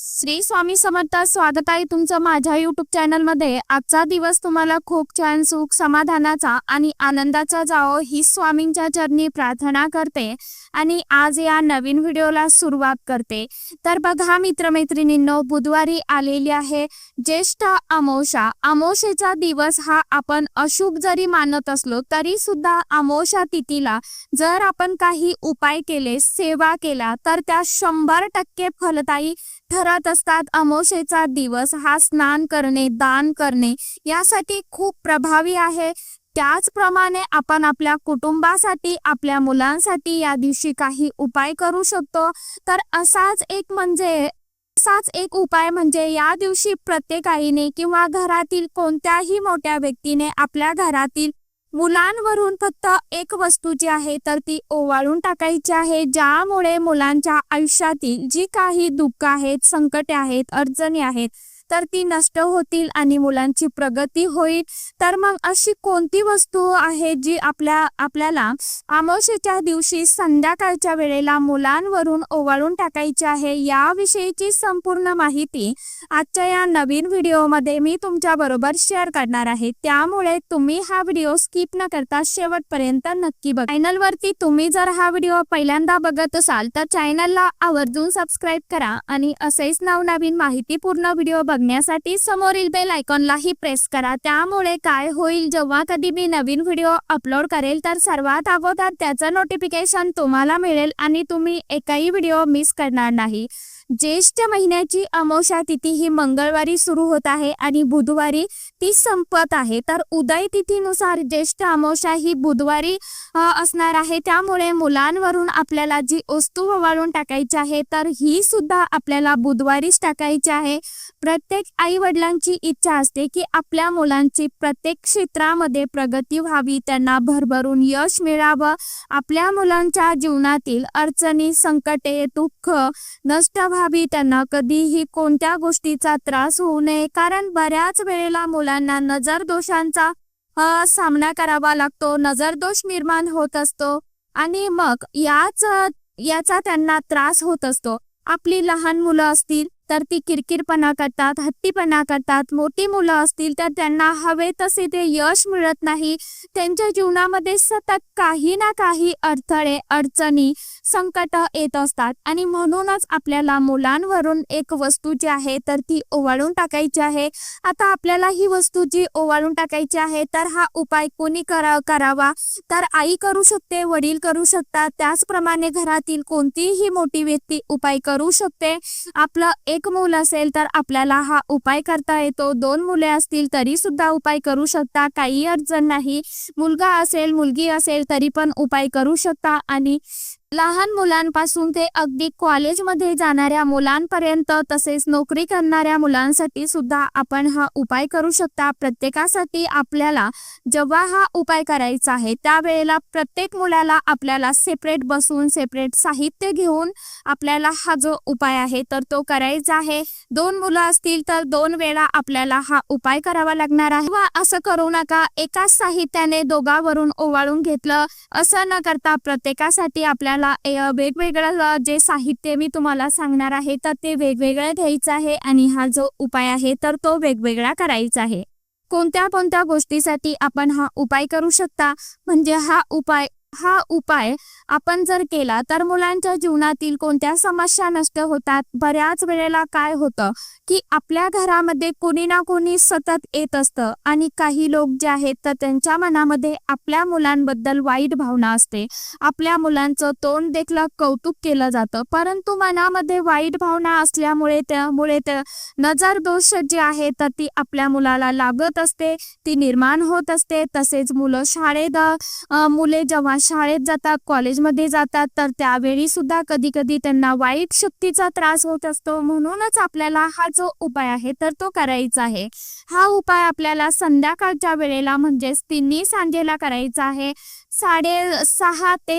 श्री स्वामी समर्थ स्वागत आहे तुमचं माझ्या युट्यूब चॅनलमध्ये आजचा दिवस तुम्हाला खूप छान सुख समाधानाचा आणि आनंदाचा जावो ही स्वामींच्या चरणी प्रार्थना करते आणि आज या नवीन व्हिडिओला सुरुवात करते. तर बघा मित्रमैत्रिणींनो बुधवारी आलेली आहे ज्येष्ठ अमोषा अमोषेचा दिवस हा आपण अशुभ जरी मानत असलो तरी सुद्धा अमोषा तिथीला जर आपण काही उपाय केले सेवा केला तर त्या शंभर टक्के फलदायी ठरत असतात. अमावस्येचा दिवस हा स्नान करणे दान करणे यासाठी खूप प्रभावी आहे. त्याचप्रमाणे आपण आपल्या कुटुंबासाठी आपल्या मुलांसाठी या दिवशी काही उपाय करू शकतो. तर असाच एक म्हणजे असाच एक उपाय म्हणजे या दिवशी प्रत्येक आईने किंवा घरातील कोणत्याही मोठ्या व्यक्तीने आपल्या घरातील मुलांवरून फक्त एक वस्तू जी आहे तर ती ओवाळून टाकायची आहे ज्यामुळे मुलांच्या आयुष्यातील जी काही दुःख आहेत संकटे आहेत अडचणी आहेत तर ती नष्ट होतील आणि मुलांची प्रगती होईल. तर मग अशी कोणती वस्तू आहे जी आपल्या आपल्याला आमोशेच्या दिवशी संध्याकाळच्या वेळेला मुलांवरून ओवाळून टाकायची आहे? याविषयीची संपूर्ण माहिती आजच्या या नवीन व्हिडिओमध्ये मी तुमच्या बरोबर शेअर करणार आहे. त्यामुळे तुम्ही हा व्हिडिओ स्किप न करता शेवटपर्यंत नक्की बघा. चॅनलवरती तुम्ही जर हा व्हिडिओ पहिल्यांदा बघत असाल तर चॅनलला आवर्जून सबस्क्राईब करा आणि असेच नवनवीन माहितीपूर्ण व्हिडिओ बघण्यासाठी समोरील बेल आयकॉनलाही प्रेस करा. त्यामुळे काय होईल जेव्हा कधी मी नवीन व्हिडिओ अपलोड करेल तर सर्वात अगोदर त्याचं नोटिफिकेशन तुम्हाला मिळेल आणि तुम्ही एकही व्हिडिओ मिस करणार नाही. ज्येष्ठ महिन्याची अमोषा तिथी ही मंगळवारी सुरू होत आहे आणि बुधवारी ती संपत आहे. तर उदय तिथीनुसार ज्येष्ठ अमोषा ही बुधवारी असणार आहे. त्यामुळे मुलांवरून आपल्याला जी वस्तू ववाळून टाकायची आहे तर ही सुद्धा आपल्याला बुधवारीच टाकायची आहे. प्रत्येक आई वडिलांची इच्छा असते की आपल्या मुलांची प्रत्येक क्षेत्रामध्ये प्रगती व्हावी त्यांना भरभरून यश मिळावं. आपल्या मुलांच्या जीवनातील अडचणी संकटे दुःख नष्ट व्हावी त्यांना कधीही कोणत्या गोष्टीचा त्रास होऊ नये कारण बऱ्याच वेळेला मुलांना नजर दोषांचा सामना करावा लागतो नजर दोष निर्माण होत असतो आणि मग याच याचा त्यांना त्रास होत असतो. आपली लहान मुलं असतील तर ती किरकिरपणा करतात हट्टीपणा करतात. मोठी मुलं असतील तर त्यांना हवे तसे ते यश मिळत नाही. त्यांच्या जीवनामध्ये सतत काही ना काही अडथळे अडचणी संकट येत असतात. आणि म्हणूनच आपल्याला मुलांवरून एक वस्तू जी आहे तर ती ओवाळून टाकायची आहे. आता आपल्याला ही वस्तू जी ओवाळून टाकायची आहे तर हा उपाय कोणी करा करावा? तर आई करू शकते वडील करू शकतात. त्याचप्रमाणे घरातील कोणतीही मोठी व्यक्ती उपाय करू शकते. आपलं एक एक मूल असेल तर आपल्याला हा उपाय करता येतो. दोन मुले असतील तरी सुद्धा उपाय करू शकता. काही अडचण नाही. मुलगा असेल मुलगी असेल तरी पण उपाय करू शकता. आणि लहान मुलांपासून ते अगदी कॉलेजमध्ये जाणाऱ्या मुलांपर्यंत तसेच नोकरी करणाऱ्या मुलांसाठी सुद्धा आपण हा उपाय करू शकता. प्रत्येकासाठी आपल्याला जेव्हा हा उपाय करायचा आहे त्यावेळेला प्रत्येक मुलाला आपल्याला सेपरेट बसून सेपरेट साहित्य घेऊन आपल्याला हा जो उपाय आहे तर तो करायचा आहे. दोन मुलं असतील तर दोन वेळा आपल्याला हा उपाय करावा लागणार आहे. वा असं करू नका एकाच साहित्याने दोघावरून ओवाळून घेतलं असं न करता प्रत्येकासाठी आपल्याला तुम्हाला वेगवेगळं जे साहित्य मी तुम्हाला सांगणार आहे तर ते वेगवेगळं घ्यायचं आहे आणि हा जो उपाय आहे तर तो वेगवेगळा करायचा आहे. कोणत्या कोणत्या गोष्टीसाठी आपण हा उपाय करू शकता? म्हणजे हा उपाय हा उपाय आपण जर केला तर मुलांच्या जीवनातील कोणत्या समस्या नष्ट होतात? बऱ्याच वेळेला काय होतं की आपल्या घरामध्ये कोणी ना कोणी सतत येत असतं आणि काही लोक जे आहेत तर त्यांच्या मनामध्ये आपल्या मुलांबद्दल वाईट भावना असते. आपल्या मुलांचं तोंड देखील कौतुक केलं जातं. परंतु मनामध्ये वाईट भावना असल्यामुळे त्यामुळे नजर दोष जी आहे तर ती आपल्या मुलाला लागत असते ती निर्माण होत असते. तसेच मुलं शाळेत मुले जेव्हा शाळेत जातात कॉलेजमध्ये जातात तर त्यावेळी सुद्धा कधी कधी त्यांना वाईट शक्तीचा त्रास होत असतो. म्हणूनच आपल्याला हा जो उपाय आहे तर तो करायचा आहे. हा उपाय आपल्याला संध्याकाळच्या वेळेला म्हणजेच तिन्ही सांजेला करायचा आहे. साडे सहा ते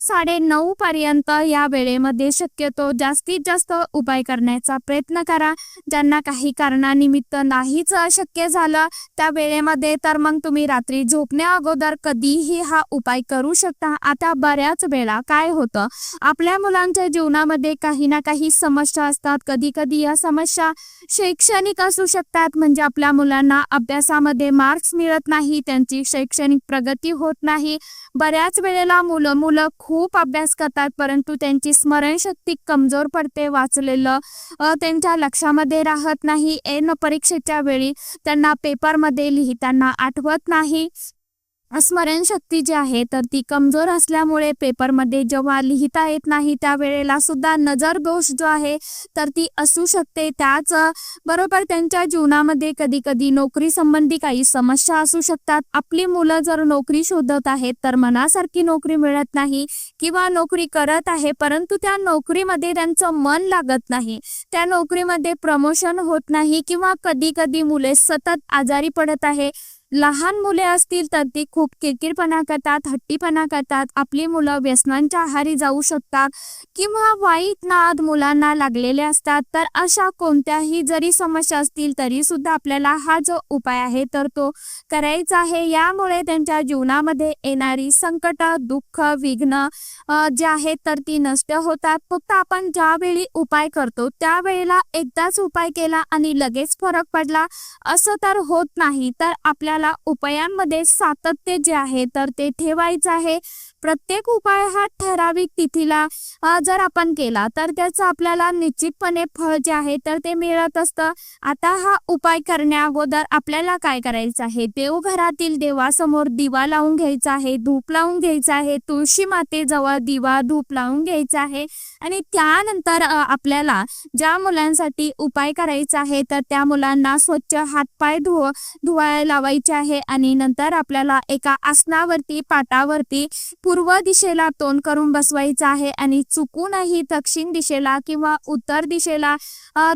साडे नऊ पर्यंत या वेळेमध्ये शक्यतो जास्तीत जास्त उपाय करण्याचा प्रयत्न करा. ज्यांना काही कारणानिमित्त नाहीच शक्य झालं त्या वेळेमध्ये तर मग तुम्ही रात्री झोपण्या अगोदर कधीही हा उपाय करू शकता. आता बऱ्याच वेळा काय होतं? आपल्या मुलांच्या जीवनामध्ये काही ना काही समस्या असतात. कधी कधी या समस्या शैक्षणिक असू शकतात. म्हणजे आपल्या मुलांना अभ्यासामध्ये मार्क्स मिळत नाही त्यांची शैक्षणिक प्रगती होत नाही. बऱ्याच वेळेला मुलं मुलं खूप अभ्यास करतात परंतु त्यांची स्मरणशक्ती कमजोर पडते वाचलेलं. त्यांच्या लक्षामध्ये राहत नाही. एन परीक्षेच्या वेळी त्यांना पेपरमध्ये लिहिताना आठवत नाही. स्मरणशक्ती जी आहे तर ती कमजोर असल्यामुळे पेपरमध्ये जेव्हा लिहिता येत नाही त्यावेळेला सुद्धा नजर दोष जो आहे तर ती असू शकते. त्याच बरोबर त्यांच्या जीवनामध्ये कधी कधी नोकरी संबंधी काही समस्या असू शकतात. आपली मुलं जर नोकरी शोधत आहेत तर मनासारखी नोकरी मिळत नाही किंवा नोकरी करत आहे परंतु त्या नोकरीमध्ये त्यांचं मन लागत नाही. त्या नोकरीमध्ये प्रमोशन होत नाही किंवा कधी कधी मुले सतत आजारी पडत आहे. लहान मुले असतील तर ती खूप किरकिरपणा करतात हट्टीपणा करतात. आपली मुलं व्यसनांच्या आहारी जाऊ शकतात किंवा वाईट नाद मुलांना लागलेले असतात. तर अशा कोणत्याही जरी समस्या असतील तरी सुद्धा आपल्याला हा जो उपाय आहे तर तो करायचा आहे. यामुळे त्यांच्या जीवनामध्ये येणारी संकट दुःख विघ्न जे आहेत तर ती नष्ट होतात. फक्त आपण ज्यावेळी उपाय करतो त्यावेळेला एकदाच उपाय केला आणि लगेच फरक पडला असं तर होत नाही. तर आपल्याला उपायांमध्ये सातत्य जे आहे तर ते ठेवायचं आहे. प्रत्येक उपाय हा ठराविक तिथीला जर आपण केला तर त्याचं आपल्याला निश्चितपणे फळ जे आहे तर ते मिळत असतं. आता हा उपाय करण्या अगोदर आपल्याला काय करायचं आहे? देवघरातील देवासमोर दिवा लावून घ्यायचा आहे धूप लावून घ्यायचा आहे तुळशी मातेजवळ दिवा धूप लावून घ्यायचा आहे. आणि त्यानंतर आपल्याला ज्या मुलांसाठी उपाय करायचा आहे तर त्या मुलांना स्वच्छ हातपाय धुव धुवायला लावायचे आहे आणि नंतर आपल्याला एका आसनावरती पाटावरती पूर्व दिशेला तोंड करून बसवायचं आहे आणि चुकूनही दक्षिण दिशेला किंवा उत्तर दिशेला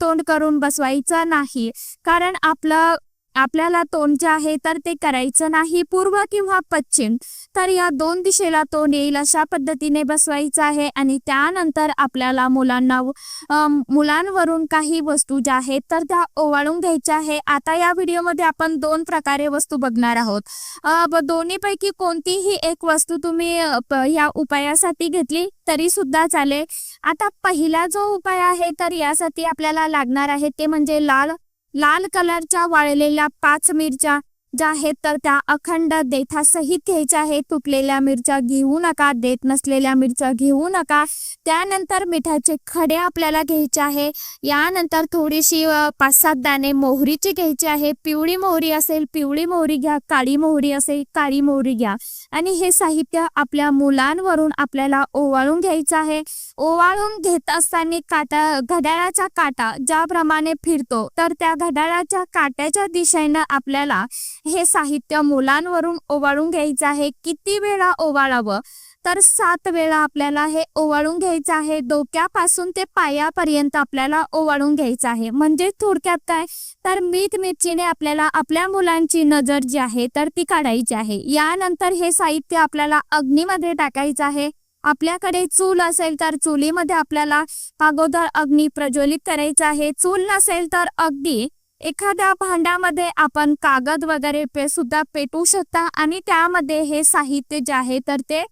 तोंड करून बसवायचं नाही. कारण आपलं आपल्याला तोंड जे आहे तर ते करायचं नाही. पूर्व किंवा पश्चिम तर या दोन दिशेला तोंड येईल अशा पद्धतीने बसवायचं आहे आणि त्यानंतर आपल्याला मुलांना मुलांवरून काही वस्तू ज्या आहेत तर त्या ओवाळून घ्यायच्या आहे. आता या व्हिडिओमध्ये आपण दोन प्रकारे वस्तू बघणार आहोत. दोन्हीपैकी कोणतीही एक वस्तू तुम्ही या उपायासाठी घेतली तरी सुद्धा चालेल. आता पहिला जो उपाय आहे तर यासाठी आपल्याला लागणार आहे ते म्हणजे लाल लाल कलरच्या वाळलेल्या पाच मिरच्या ज्या आहेत तर त्या अखंड देठासहित घ्यायच्या आहेत. तुटलेल्या मिरच्या घेऊ नका देत नसलेल्या मिरच्या घेऊ नका. त्यानंतर मिठाचे खडे आपल्याला घ्यायचे आहे. यानंतर थोडीशी पाच सात दाणे मोहरीची घ्यायची आहे. पिवळी मोहरी असेल पिवळी मोहरी घ्या. काळी मोहरी असेल काळी मोहरी घ्या. आणि हे साहित्य आपल्या मुलांवरून आपल्याला ओवाळून घ्यायचं आहे. ओवाळून घेत असताना काटा घड्याळाचा काटा ज्याप्रमाणे फिरतो तर त्या घड्याळाच्या काट्याच्या दिशेनं आपल्याला हे साहित्य मुलांवरून ओवाळून घ्यायचं आहे. किती वेळा ओवाळावं? तर सात वेळा आपल्याला हे ओवाळून घ्यायचं आहे. डोक्यापासून ते पायापर्यंत आपल्याला ओवाळून घ्यायचं आहे. म्हणजे थोडक्यात काय? तर मीठ मिरचीने आपल्याला आपल्या मुलांची नजर जी आहे तर ती काढायची आहे. यानंतर हे साहित्य आपल्याला अग्नीमध्ये टाकायचं आहे. आपल्याकडे चूल असेल तर चुलीमध्ये आपल्याला अगोदर अग्नी प्रज्वलित करायचा आहे. चूल नसेल तर अगदी एखाद्या भांड्यामध्ये आपण कागद वगैरे पे सुद्धा पेटवू शकता आणि त्यामध्ये हे साहित्य जे आहे तर ते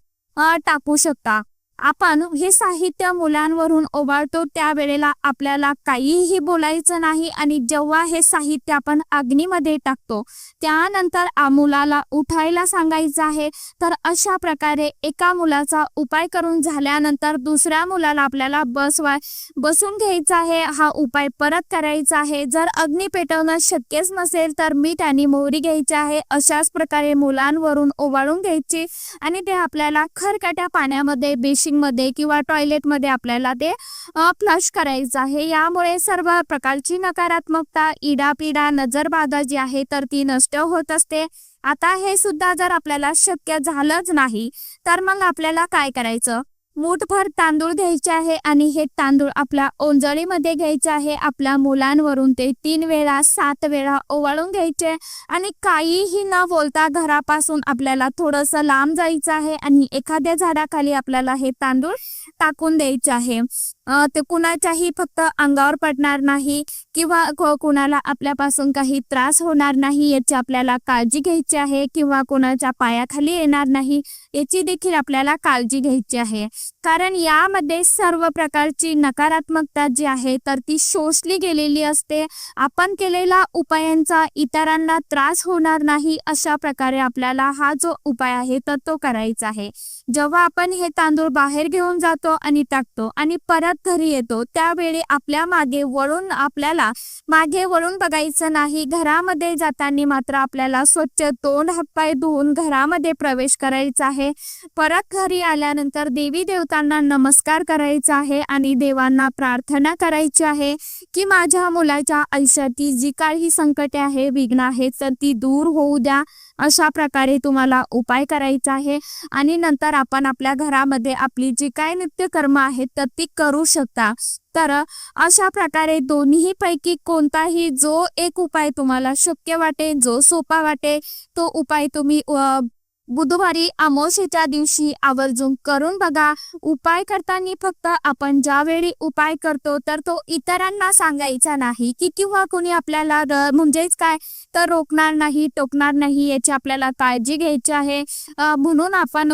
टाकू शकता. आपण हे साहित्य मुलांवरून ओवाळतो त्यावेळेला आपल्याला काहीही बोलायचं नाही आणि जेव्हा हे साहित्य आपण अग्नीमध्ये टाकतो त्यानंतर मुलाला उठायला सांगायचं आहे तर अशा प्रकारे एका मुलाचा उपाय करून झाल्यानंतर दुसऱ्या मुलाला आपल्याला बसवाय बसून घ्यायचा आहे. हा उपाय परत करायचा आहे. जर अग्नी पेटवणं शक्यच नसेल तर मीठ आणि मोहरी घ्यायची आहे. अशाच प्रकारे मुलांवरून ओवाळून घ्यायची आणि ते आपल्याला खरकट्या पाण्यामध्ये मध्ये किंवा टॉयलेटमध्ये आपल्याला ते फ्लश करायचं आहे. यामुळे सर्व प्रकारची नकारात्मकता इडापिडा नजरबाधा जी आहे तर ती नष्ट होत असते. आता हे सुद्धा जर आपल्याला शक्य झालंच नाही तर मग आपल्याला काय करायचं? मूठभर तांदूळ घ्यायचे आहे आणि हे तांदूळ आपल्या ओंजळीमध्ये घ्यायचे आहे. आपल्या मुलांवरून ते तीन वेळा सात वेळा ओवाळून घ्यायचे आणि काहीही न बोलता घरापासून आपल्याला थोडंसं लांब जायचं आहे आणि एखाद्या झाडाखाली आपल्याला हे तांदूळ टाकून द्यायचे आहे. ते कुणाच्याही फक्त अंगावर पडणार नाही किंवा कुणाला आपल्यापासून काही त्रास होणार नाही याची आपल्याला काळजी घ्यायची आहे किंवा कोणाच्या पायाखाली येणार नाही याची देखील आपल्याला काळजी घ्यायची आहे. कारण यामध्ये सर्व प्रकारची नकारात्मकता जी आहे तर ती शोषली गेलेली असते. आपण केलेला उपायांचा इतरांना त्रास होणार नाही अशा प्रकारे आपल्याला हा जो उपाय आहे तर तो करायचा आहे. जेव्हा आपण हे तांदूळ बाहेर घेऊन जातो आणि टाकतो आणि परत घरी येतो त्यावेळी आपल्या मागे वळून आपल्याला मागे वळून बघायचं नाही घरामध्ये जाताना मात्र आपल्याला स्वच्छ तोंड हातपाय धुवून घरामध्ये प्रवेश करायचा आहे. परत घरी आल्यानंतर देवी देवतांना नमस्कार करायचा आहे आणि देवांना प्रार्थना करायची आहे की माझ्या मुलाच्या आयुष्यातील जी काही संकटे आहे विघ्न आहेत तर ती दूर होऊ द्या. अशा प्रकारे तुम्हाला उपाय करायचा आहे. आणि नंतर आपण आपल्या घरामध्ये आपली जी काय नित्यकर्म आहेत तर ती करू शकता. तर अशा प्रकारे दोन्ही पैकी कोणताही जो एक उपाय तुम्हाला शक्य वाटेल जो सोपा वाटेल तो उपाय तुम्ही बुधवारी अमावस्येच्या दिवशी आवर्जून करून बघा. उपाय करताना फक्त आपण ज्यावेळी उपाय करतो तर तो इतरांना सांगायचा नाही की किंवा कोणी आपल्याला म्हणजेच काय तर रोखणार नाही टोकणार नाही याची आपल्याला काळजी घ्यायची आहे. म्हणून आपण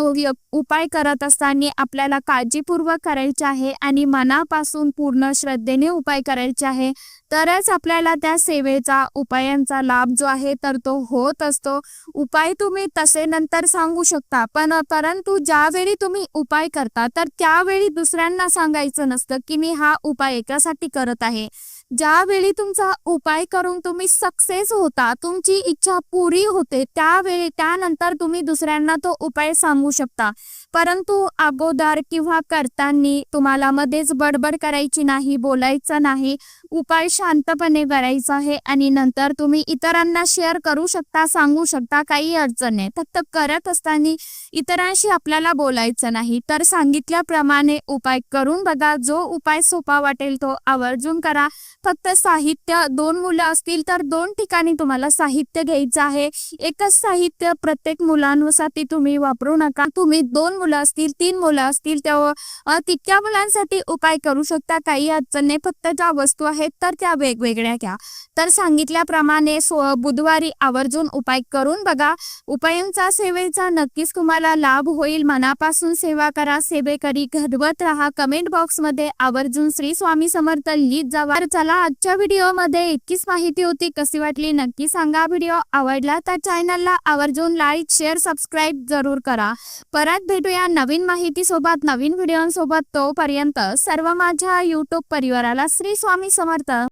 उपाय करत असताना आपल्याला काळजीपूर्वक करायचे आहे आणि मनापासून पूर्ण श्रद्धेने उपाय करायचे आहे. तरच आपल्याला त्या सेवेचा उपायांचा लाभ जो आहे तर तो होत असतो. उपाय तुम्ही तसे नंतर सांगू शकता पण परंतु ज्यावेळी तुम्ही उपाय करता तर त्यावेळी दुसऱ्यांना सांगायचं नसतं की मी हा उपाय एकासाठी करत आहे. ज्यावेळी तुमचा उपाय करून तुम्ही सक्सेस होता तुमची इच्छा पुरी होते त्यावेळी त्यानंतर तुम्ही दुसऱ्यांना तो उपाय सांगू शकता. परंतु अगोदर किंवा करताना तुम्हाला मध्येच बडबड करायची नाही बोलायचं नाही उपाय शांतपणे करायचा आहे आणि नंतर तुम्ही इतरांना शेअर करू शकता सांगू शकता काही अडचण नाही. फक्त करत असताना इतरांशी आपल्याला बोलायचं नाही. तर सांगितल्याप्रमाणे उपाय करून बघा. जो उपाय सोपा वाटेल तो आवर्जून करा. फक्त साहित्य दोन मुलं असतील तर दोन ठिकाणी तुम्हाला साहित्य घ्यायचं आहे. एकच साहित्य प्रत्येक मुलांसाठी तुम्ही वापरू नका. तुम्ही दोन मुलं असतील तीन मुलं असतील तेव्हा तितक्या मुलांसाठी उपाय करू शकता. काही अडचण नाही. फक्त ज्या वस्तू आहेत तर त्या वेगवेगळ्या घ्या. तर सांगितल्याप्रमाणे सो बुधवारी आवर्जून उपाय करून बघा. उपायांचा सेवेचा नक्कीच तुम्हाला लाभ होईल. मनापासून सेवा करा सेवेकरी घडवत राहा. कमेंट बॉक्समध्ये आवर्जून श्री स्वामी समर्थ लिहित जावा. तर चला आजच्या व्हिडिओमध्ये इतकीच माहिती होती. कशी वाटली नक्की सांगा. व्हिडिओ आवडला तर चॅनलला आवर्जून लाईक शेअर सबस्क्राईब जरूर करा. परत भेटूया नवीन माहिती सोबत नवीन व्हिडिओ सोबत तोपर्यंत सर्व माझ्या युट्यूब परिवाराला श्री स्वामी समर्थ Jakarta.